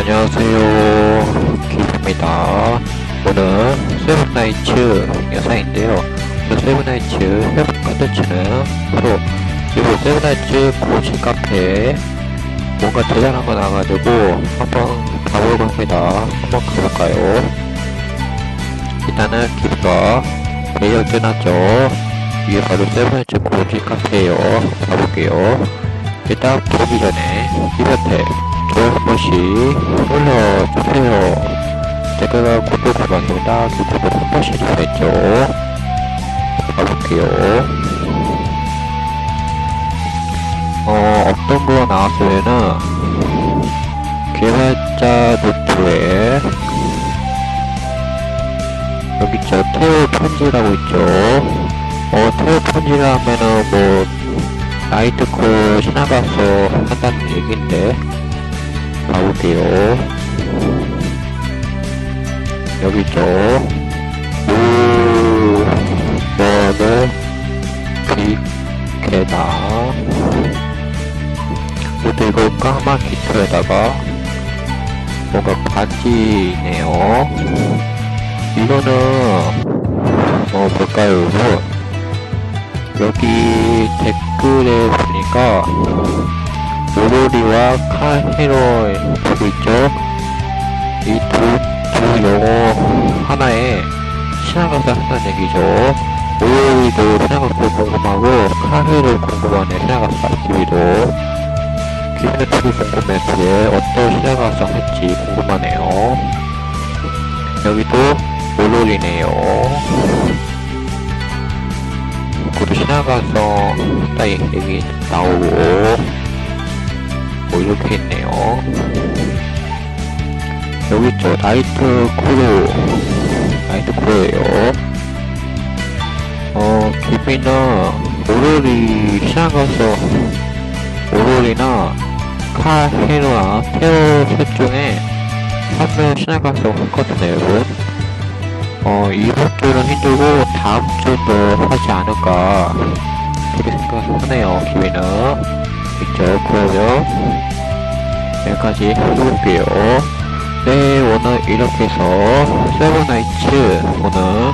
안녕하세요. 기입니다 오늘 세븐나이츠 영상인데요. 오늘 세븐나이츠 회복 컨텐츠는 바로 이곳 세븐나이츠 고지 카페에 뭔가 대단한 거 나와가지고 한번 가보려고 합니다. 한번 가볼까요? 일단은 길가 배역 뜨났죠. 이게 바로 세븐나이츠 고지 카페예요. 가볼게요. 일단 보기 전에 한 번씩 눌러주세요. 댓글과 구독 감사합니다. 구독 한 번씩 해주세요. 가볼게요. 어, 어떤 거 나왔으면은, 개발자 노트에, 여기 있죠. 태우 편지라고 있죠. 어, 태우 편지라 하면은 뭐, 나이트코 지나가서 한다는 얘기인데, 가볼게요. 여기 있죠. 오, 너는 빅개다. 그리고 이거 까만 깃털에다가 뭔가 바지네요. 이거는 어 뭘까요? 이거 여기 댓글에 보니까 오로리와 카헤로의 있죠? 이두 두 용어 하나에 신화가사 한다는 얘기죠. 오로리도 신화가사 궁금하고 카헤로 궁금하네 신화가사 기위도 되게 궁금해서 어떤 신화가사 할지 궁금하네요. 여기도 오로리네요. 그리고 신화가서 딱 얘기 나오고 뭐 이렇게 있네요. 여기 있죠. 나이트 코로. 나이트 코로예요. 어, 기비는 오로리 시장가서 오로리나 카헤로나 테오 셋 중에 한 명 시장가서 했거든요, 여러분. 어, 이번 주는 힘들고 다음 주도 하지 않을까 그렇게 생각하네요, 기비는. 있죠. 그러면 여기까지 해볼게요. 네, 오늘 이렇게 해서 세븐나이츠 오늘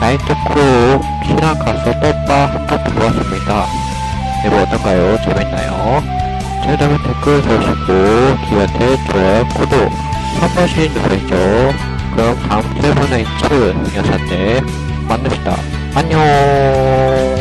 나이트코 키랑 가서 떴다 한번 보았습니다. 네, 뭐 어떤가요? 재밌나요? 재밌다면 댓글 써주시고 기한테 좋아요, 구독 한 번씩 누르시죠. 그럼 다음 세븐나이츠 영상 때 만납시다. 안녕!